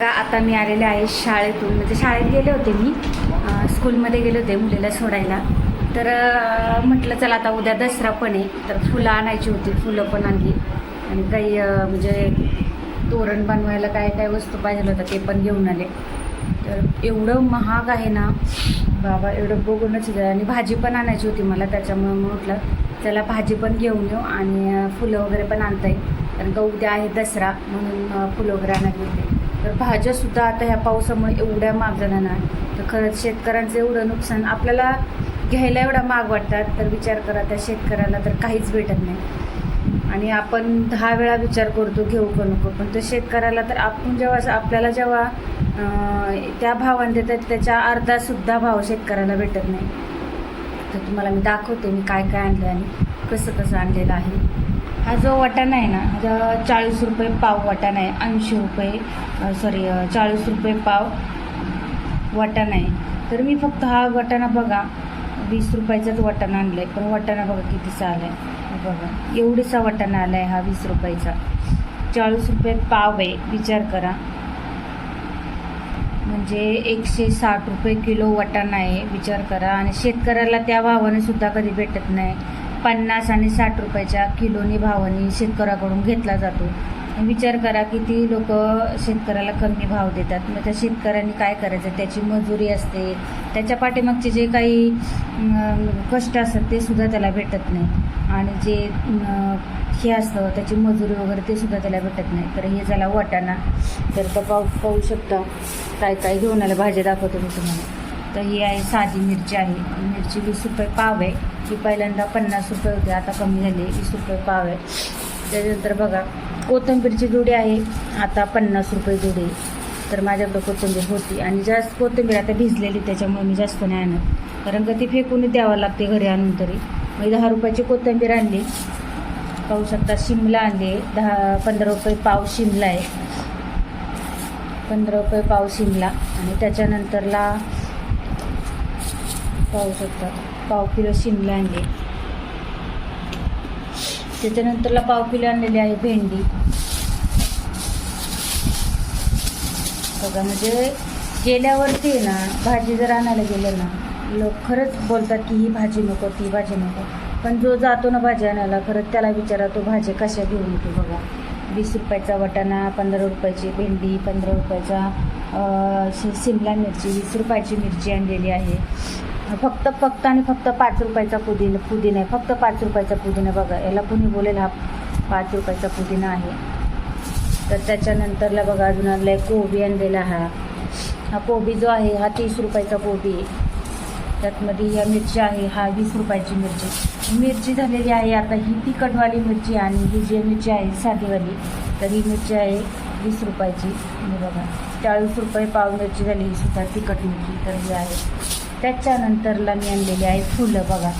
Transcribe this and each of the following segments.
आता मी आलेले आहे शाळेतून. म्हणजे शाळेत गेले होते मी. स्कूलमध्ये गेले होते मुलीला सोडायला. तर म्हटलं चला आता उद्या दसरा पण आहे. तर फुलं आणायची होती. फुलं पण आणली. आणि काही म्हणजे तोरण बनवायला काय काय वस्तू पाहिजे होत्या ते पण घेऊन आले. तर एवढं महाग आहे ना. बाबा एवढं बघूनच आणि भाजी पण आणायची होती मला. त्याच्यामुळे म्हटलं चला भाजी पण घेऊन येऊ आणि फुलं वगैरे पण आणता येईल. कारण का उद्या आहे दसरा म्हणून फुलं वगैरे आणायची होते. तर भाज्यासुद्धा आता ह्या पावसामुळे एवढ्या महाग जाणार तर खरंच शेतकऱ्यांचं एवढं नुकसान आपल्याला घ्यायला एवढा महाग वाटतात तर विचार करा त्या शेतकऱ्याला तर काहीच भेटत नाही. आणि आपण दहा वेळा विचार करतो घेऊ का नको? पण त्या शेतकऱ्याला तर आपण जेव्हा असं- आपल्याला जेव्हा त्या भावाने देतात त्याच्या अर्धासुद्धा भाव शेतकऱ्याला भेटत नाही. तर तुम्हाला मी दाखवते मी काय काय आणलं आणि कसं कसं आणलेलं आहे. हा जो वाटाणा आहे ना हा चाळीस रुपये पाव वाटाणा आहे ऐंशी रुपये सॉरी चाळीस रुपये पाव वाटाणा आहे तर मी फक्त हा वाटाणा बघा वीस रुपयाचाच वाटाणा आणला आहे पण वाटाणा बघा कितीचा आला आहे. बघा एवढीसा वाटाणा आला आहे हा वीस रुपयाचा. चाळीस रुपये पाव आहे विचार करा. म्हणजे एकशे साठ रुपये किलो वाटाणा आहे विचार करा. आणि शेतकऱ्याला त्या भावाने सुद्धा कधी भेटत नाही. पन्नास आणि साठ रुपयाच्या किलोनी भावाने शेतकऱ्याकडून घेतला जातो. विचार करा किती लोक शेतकऱ्याला कमी भाव देतात. मग त्या शेतकऱ्यांनी काय करायचं? त्याची मजुरी असते. त्याच्या पाठीमागचे जे काही कष्ट असतात ते सुद्धा त्याला भेटत नाही. आणि जे हे असतं त्याची मजुरी वगैरे ते सुद्धा त्याला भेटत नाही. तर हे झाला वाटाणा. तर तो पाहू पाहू शकता काय काय घेऊन आलं. भाज्या दाखवतो मी तुम्हाला. तर ही आहे साधी मिरची आहे. मिरची वीस रुपये पाव आहे. की पहिल्यांदा पन्नास रुपये होते आता कमी झाली वीस रुपये पाव आहे. त्याच्यानंतर बघा कोथिंबीरची जोडी आहे आता पन्नास रुपये जोडी आहे. तर माझ्याकडं कोथिंबीर होती आणि जास्त कोथिंबीर आता भिजलेली त्याच्यामुळे मी जास्त नाही आणत. कारण का ती फेकूनच द्यावं लागते घरी आणून तरी. मी दहा रुपयाची कोथिंबीर आणली. पाहू शकता शिमला आणली. दहा पंधरा रुपये पाव शिमला आहे. पंधरा रुपये पाव शिमला. आणि त्याच्यानंतरला पाहू शकता. पाव किलो शिमला आणले. त्याच्यानंतरला पाव किलो आणलेली आहे भेंडी. बघा म्हणजे गेल्यावरती आहे ना भाजी जर आणायला गेलं ना लोक खरंच बोलतात की ही भाजी नको ती भाजी नको. पण जो जातो ना भाजी आणायला खरंच त्याला विचारा तो भाजी कशा घेऊन येतो बघा. वीस रुपयाचा वटाणा पंधरा रुपयाची भेंडी पंधरा रुपयाचा शि- शिमला मिरची वीस रुपयाची मिरची आणलेली आहे. फक्त फक्त आणि फक्त पाच रुपयाचा पुदिना पुदिना आहे. फक्त पाच रुपयाचा पुदिना बघा. याला कुणी बोलेल हा पाच रुपयाचा पुदिना आहे. तर त्याच्यानंतरला बघा अजून आणला आहे कोबी आणलेला हा. हा कोबी जो आहे हा तीस रुपयाचा कोबी आहे. त्यातमध्ये ह्या मिरची आहे हा वीस रुपयाची मिरची मिरची झालेली आहे आता ही तिखटवाली मिरची आणि ही जी मिरची आहे साधीवाली तर ही मिरची आहे वीस रुपयाची. बघा चाळीस रुपये पाव मिरची झाली ही सुद्धा तिखट मिरची तर ही आहे. त्याच्यानंतरला मी आणलेली आहे फुलं बघा.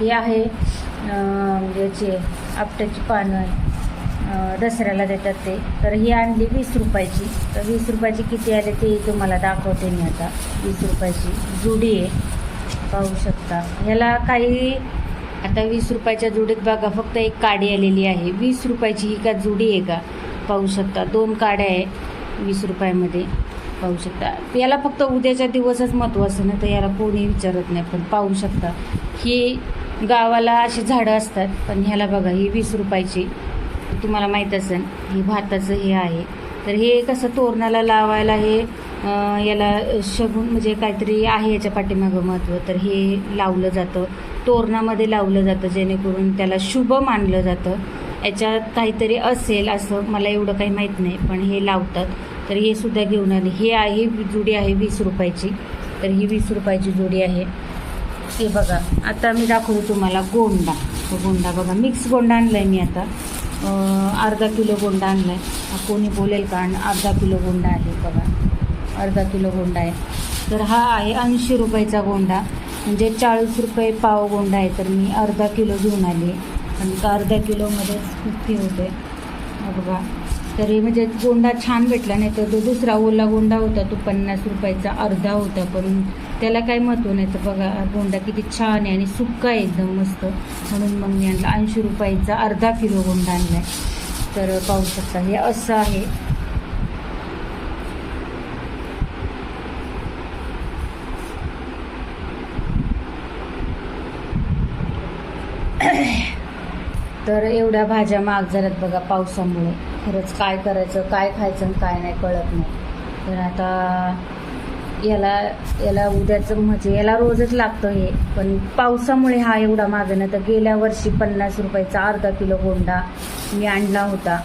हे आहे याचे म्हणजे आपट्याची पानं दसऱ्याला देतात ते. तर ही आणली वीस रुपयाची. तर वीस रुपयाची किती आले ते तुम्हाला दाखवते मी आता. वीस रुपयाची जुडी आहे. पाहू शकता. ह्याला काही आता वीस रुपयाच्या जुडीत बघा फक्त एक काडी आलेली आहे. वीस रुपयाची ही का जुडी आहे का? पाहू शकता. दोन काड्या आहे वीस रुपयामध्ये. पाहू शकता. याला फक्त उद्याच्या दिवसच महत्त्व असं ना तर याला कोणी विचारत नाही पण पाहू शकता. ही गावाला अशी झाडं असतात पण ह्याला बघा ही वीस रुपयाची. तुम्हाला माहीत असेल ही भाताचं हे आहे. तर हे कसं तोरणाला लावायला हे याला शगून म्हणजे काहीतरी आहे याच्या पाठीमागं महत्त्व तर हे लावलं जातं तोरणामध्ये लावलं जातं जेणेकरून त्याला शुभ मानलं जातं. याच्यात काहीतरी असेल असं मला एवढं काही माहीत नाही पण हे लावतात. तर हे सुद्धा घेऊन आले. हे आहे जोडी आहे वीस रुपयाची. तर ही वीस रुपयाची जोडी आहे. हे बघा आता मी दाखवतो तुम्हाला गोंडा. तो गोंडा बघा मिक्स गोंडा आणला आहे मी आता. अर्धा किलो गोंडा आणला आहे कोणी बोलेल का? अर्धा किलो गोंडा आहे बघा. अर्धा किलो गोंडा आहे. तर हा आहे ऐंशी रुपयाचा गोंडा. म्हणजे चाळीस रुपये पाव गोंडा आहे. तर मी अर्धा किलो घेऊन आली. आणि अर्धा किलोमध्येच खूप होते. बघा. तरी म्हणजे गोंडा छान भेटला नाही तर तो दुसरा ओला गोंडा होता तो पन्नास रुपयाचा अर्धा होता पण त्याला काय महत्त्व नाही. तर बघा गोंडा किती छान आहे आणि सुक्का आहे एकदम मस्त. म्हणून मग मी आणला ऐंशी रुपयाचा अर्धा किलो गोंडा आणला आहे तर पाहू शकता हे असं आहे. तर एवढ्या भाज्या महाग झाल्यात बघा पावसामुळे. खरंच काय करायचं काय खायचं आणि काय नाही कळत नाही. तर आता याला याला उद्याचं म्हणजे याला रोजच लागतं हे. पण पावसामुळे हा एवढा महाग ना तर गेल्या वर्षी पन्नास रुपयाचा अर्धा किलो गोंडा मी आणला होता.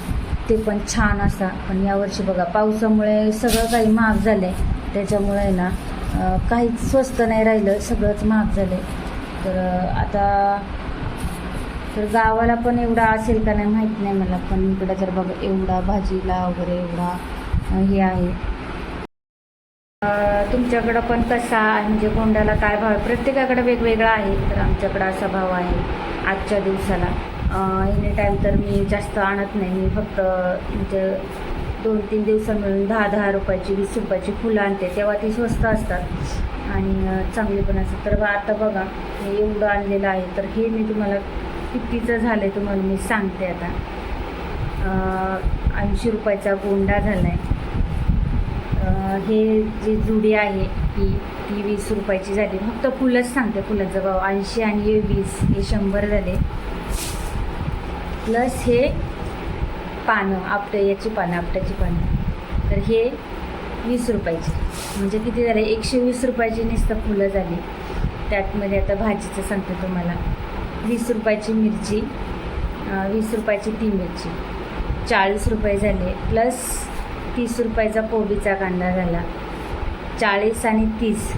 ते पण छान असा. पण यावर्षी बघा पावसामुळे सगळं काही महाग झालं आहे त्याच्यामुळे ना काहीच स्वस्त नाही राहिलं सगळंच महाग झालं तर आता तर गावाला पण एवढा असेल का नाही माहीत नाही मला पण इकडं तर बघा एवढा भाजीला वगैरे एवढा हे आहे. तुमच्याकडं पण कसा म्हणजे कोंड्याला काय भाव आहे? प्रत्येकाकडे वेगवेगळा आहे तर आमच्याकडं असा भाव आहे आजच्या दिवसाला. एनी टाईम तर मी जास्त आणत नाही. मी फक्त म्हणजे दोन तीन दिवसा मिळून दहा दहा रुपयाची वीस रुपयाची फुलं आणते. तेव्हा ती स्वस्त असतात. आणि चांगली पण असतात. तर आता बघा हे एवढं आणलेलं आहे. तर हे मी तुम्हाला कितीचं झालं आहे तुम्हाला मी सांगते आता. ऐंशी रुपयाचा गोंडा झाला आहे हे जी जुडी आहे ती ती वीस रुपयाची झाली. फक्त फुलंच सांगते फुलांचा भाव. ऐंशी आणि हे वीस हे शंभर झाले. प्लस हे पानं आपटं याची पानं आपट्याची पानं. तर हे वीस रुपयाची. म्हणजे किती झाले? एकशे वीस रुपयाची नुसतं फुलं झाली. त्यातमध्ये आता भाजीचं सांगते तुम्हाला. वीस रुपयाची मिरची वीस रुपयाची ती मिरची. चाळीस रुपये झाले प्लस तीस रुपयाचा कोबीचा कांदा झाला. चाळीस आणि तीस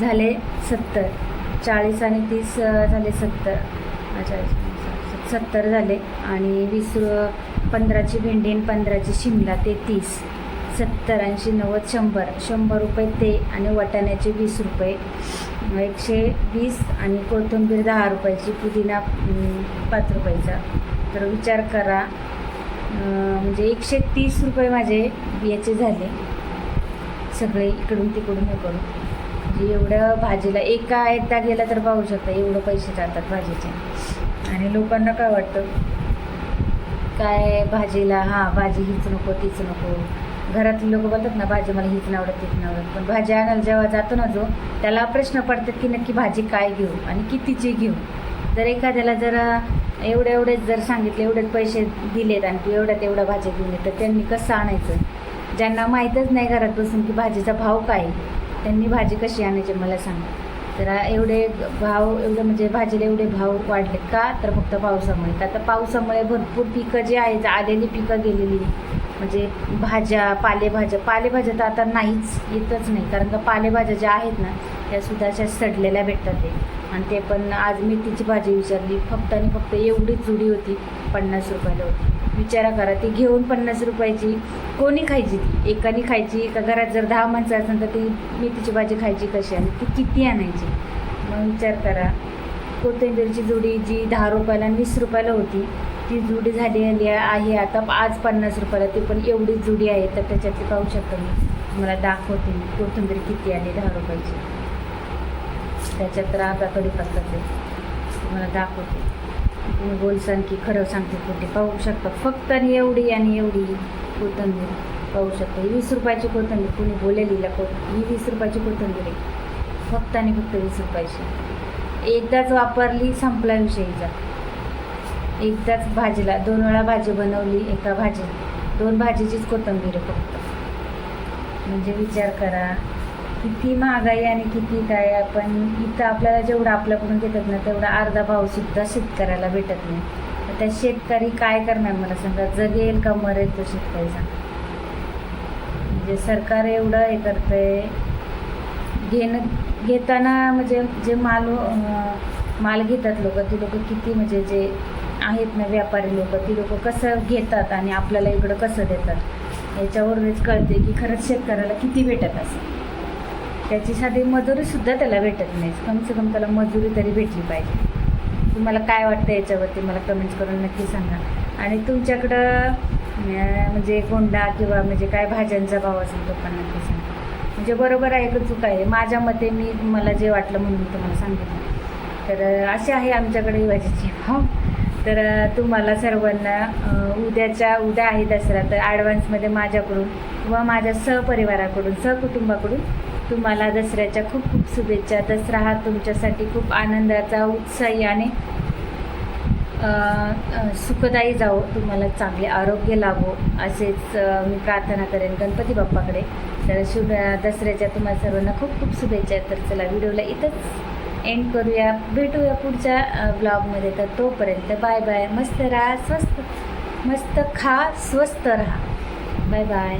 झाले सत्तर. चाळीस आणि तीस झाले सत्तर. अच्छा सत्तर झाले आणि वीस रु- पंधराची भेंडी आणि पंधराची शिमला ते तीस. सत्तर ऐंशी नव्वद शंभर. शंभर रुपये ते आणि वाटाण्याचे वीस रुपये. एकशे वीस आणि कोथिंबीर दहा रुपयाची पुदिना पाच रुपयाचा. तर विचार करा. म्हणजे एकशे तीस रुपये माझे याचे झाले. सगळे इकडून तिकडून हे करून. म्हणजे एवढं भाजीला एका एकदा गेला तर पाहू शकता एवढं पैसे जातात भाजीचे. आणि लोकांना काय वाटतं? काय भाजीला? हां भाजी हीच नको तीच नको. घरातले लोक बोलतात ना भाजी मला हीच नाही आवडत तीच आवडत. पण भाजी आणायला जेव्हा जातो ना जो त्याला प्रश्न पडतात की नक्की भाजी काय घेऊ आणि कितीची घेऊ. जर एखाद्याला जर एवढे एवढेच जर सांगितले एवढेच पैसे दिलेत आणि तू एवढ्यात एवढ्या भाजी घेऊन ये तर त्यांनी कसं आणायचं? ज्यांना माहीतच नाही घरात बसून की भाजीचा भाव काय आहे, त्यांनी भाजी कशी आणायची मला सांगा. तर एवढे भाव एवढे म्हणजे भाजीला एवढे भाव वाढले का? तर फक्त पावसामुळे. तर आता पावसामुळे भरपूर पिकं जी आहेत आलेली पिकं गेलेली म्हणजे भाज्या पालेभाज्या पालेभाज्या तर आता नाहीच येतच नाही. कारण का पालेभाज्या ज्या आहेत ना त्या सुद्धा अशा सडलेल्या भेटतात ते आणि ते पण आज मेथीची भाजी विचारली. फक्त आणि फक्त एवढीच जुडी होती पन्नास रुपयाला होती. विचारा करा ती घेऊन पन्नास रुपयाची कोणी खायची ती? एकाने खायची का घरात जर दहा माणसं असेल तर ती मेथीची भाजी खायची कशी? आणि ती किती आणायची? मग विचार करा. कोथिंबीरची जुडी जी दहा रुपयाला आणि वीस रुपयाला होती ती जुडी झालेली आहे. आता आज पन्नास रुपयाला ती पण एवढीच जुडी आहे तर त्याच्यातली पाहू शकता मी. तुम्हाला दाखवते मी. कोथिंबीर किती आली? दहा रुपयाची. त्याच्यात तर आता कडीपत्ताच आहे. तुम्हाला दाखवते. तुम्ही बोलसान की खरं सांगते कुठे पाहू शकता. फक्त आणि एवढी आणि एवढी कोथिंबीर. पाहू शकता. ही वीस रुपयाची कोथिंबीर. कुणी बोलेलीला को ही वीस रुपयाची कोथिंबीर आहे. फक्त आणि फक्त वीस रुपयाची. एकदाच वापरली संपला विषयीचा एकदाच भाजीला दोन वेळा भाजी बनवली एका भाजी दोन भाजीचीच कोथंबीर फक्त. म्हणजे विचार करा किती महागाई आणि किती काय आपण इथं आपल्याला जेवढं आपल्याकडून घेतात ना तेवढा अर्धा भाव सुद्धा शेतकऱ्याला भेटत नाही. तर त्या शेतकरी काय करणार मला सांगा? जगेल का मरेल तो शेतकरी सांगा. म्हणजे सरकार एवढं हे करतंय घेणं घेताना म्हणजे जे माल माल घेतात लोक ती लोक किती म्हणजे जे आहेत ना व्यापारी लोक ती लोक कसं घेतात आणि आपल्याला इकडं कसं देतात? याच्यावरूनच कळते की खरंच शेतकऱ्याला किती भेटत असं त्याची साधी मजुरीसुद्धा त्याला भेटत नाही. कम से कम त्याला मजुरी तरी भेटली पाहिजे. तुम्हाला काय वाटतं याच्यावरती? मला कमेंट्स करून नक्की सांगा. आणि तुमच्याकडं म्हणजे गोंडा किंवा म्हणजे काय भाज्यांचा भाव असेल तो पण नक्की सांगा. म्हणजे बरोबर आहे का चूक आहे? माझ्या मते मी मला जे वाटलं म्हणून मी तुम्हाला सांगितलं. तर असे आहे आमच्याकडे भाजीचे भाव. तर तुम्हाला सर्वांना उद्याच्या उद्या आहे दसरा तर ॲडव्हान्समध्ये माझ्याकडून किंवा माझ्या सहपरिवाराकडून सहकुटुंबाकडून तुम्हाला दसऱ्याच्या खूप खूप शुभेच्छा. दसरा हा तुमच्यासाठी खूप आनंदाचा उत्साही आणि सुखदायी जावो. तुम्हाला चांगले आरोग्य लाभो असेच मी प्रार्थना करेन गणपती बाप्पाकडे. तर शुभ दसऱ्याच्या तुम्हाला सर्वांना खूप खूप शुभेच्छा. तर चला व्हिडिओला इथंच एंड करूया. भेटूया पुढच्या ब्लॉगमध्ये तर तोपर्यंत बाय बाय मस्त राहा स्वस्त मस्त खा स्वस्त राहा. Bye bye